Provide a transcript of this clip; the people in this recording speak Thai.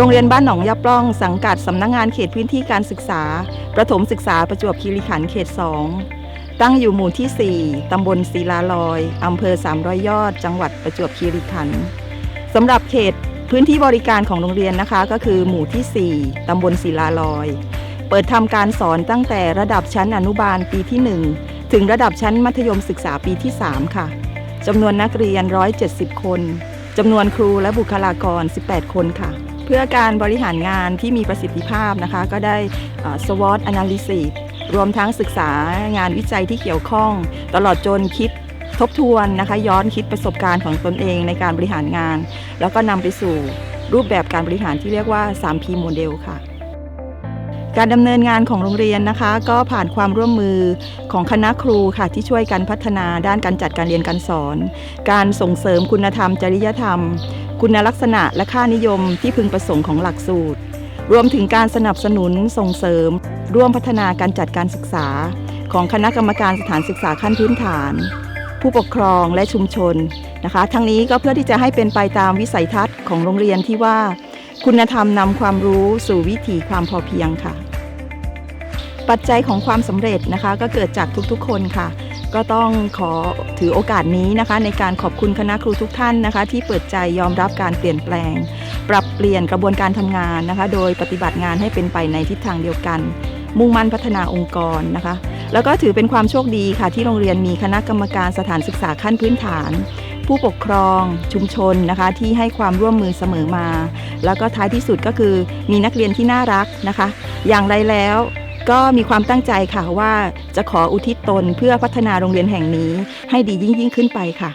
โรงเรียนบ้านหนองยาปล้องสังกัดสำนักงงานเขตพื้นที่การศึกษา ประถมศึกษาประจวบคีรีขันธ์เขต 2 ตั้งอยู่หมู่ที่ 4 ตำบลศิลาลอยอำเภอ 300 ยอด จังหวัดประจวบคีรีขันธ์สำหรับเขตพื้นที่บริการของโรงเรียนนะคะ ก็คือหมู่ที่ 4 ตำบลศิลาลอย เปิดทำการสอนตั้งแต่ระดับชั้นอนุบาลปีที่ 1 ถึงระดับชั้นมัธยมศึกษาปีที่ 3 ค่ะจำนวนนักเรียน 170 คนจำนวนครูและบุคลากร 18 คนค่ะ เพื่อการบริหารงานที่มีประสิทธิภาพนะคะ ก็ได้เอ่อ SWOT analysis รวมทั้งศึกษางานวิจัยที่เกี่ยวข้อง ตลอดจนคิดทบทวนนะคะ ย้อนคิดประสบการณ์ของตนเองในการบริหารงาน แล้วก็นำไปสู่รูปแบบการบริหารที่เรียกว่า 3P โมเดลค่ะ การดำเนินงานของโรงเรียนนะคะ ก็ผ่านความร่วมมือของคณะครูค่ะที่ช่วยกันพัฒนาด้านการจัดการเรียนการสอน การส่งเสริมคุณธรรม จริยธรรม คุณลักษณะและค่านิยมที่พึงประสงค์ของหลักสูตร รวมถึงการสนับสนุนส่งเสริม ร่วมพัฒนาการจัดการศึกษา ของคณะกรรมการสถานศึกษาขั้นพื้นฐาน ผู้ปกครองและชุมชนนะคะ ทั้งนี้ก็เพื่อที่จะให้เป็นไปตามวิสัยทัศน์ของโรงเรียนที่ว่าคุณธรรมนำความรู้สู่วิถีความพอเพียงค่ะ ปัจจัยของความสำเร็จนะคะ ก็เกิดจากทุกๆ คนค่ะ ก็ต้องขอถือโอกาสนี้นะคะ ในการขอบคุณคณะครูทุกท่านนะคะ ที่เปิดใจยอมรับการเปลี่ยนแปลง ปรับเปลี่ยนกระบวนการทำงานนะคะ โดยปฏิบัติงานให้เป็นไปในทิศทางเดียวกัน มุ่งมั่นพัฒนาองค์กรนะคะ แล้วก็ถือเป็นความโชคดีค่ะ ที่โรงเรียนมีคณะกรรมการสถานศึกษาขั้นพื้นฐานผู้ปกครองชุมชนนะคะที่ให้ความร่วมมือเสมอมา แล้วก็ท้ายที่สุดก็คือมีนักเรียนที่น่ารักนะคะ อย่างไรแล้ว ก็มีความตั้งใจค่ะว่าจะขออุทิศตนเพื่อพัฒนาโรงเรียนแห่งนี้ให้ดียิ่งยิ่งขึ้นไปค่ะ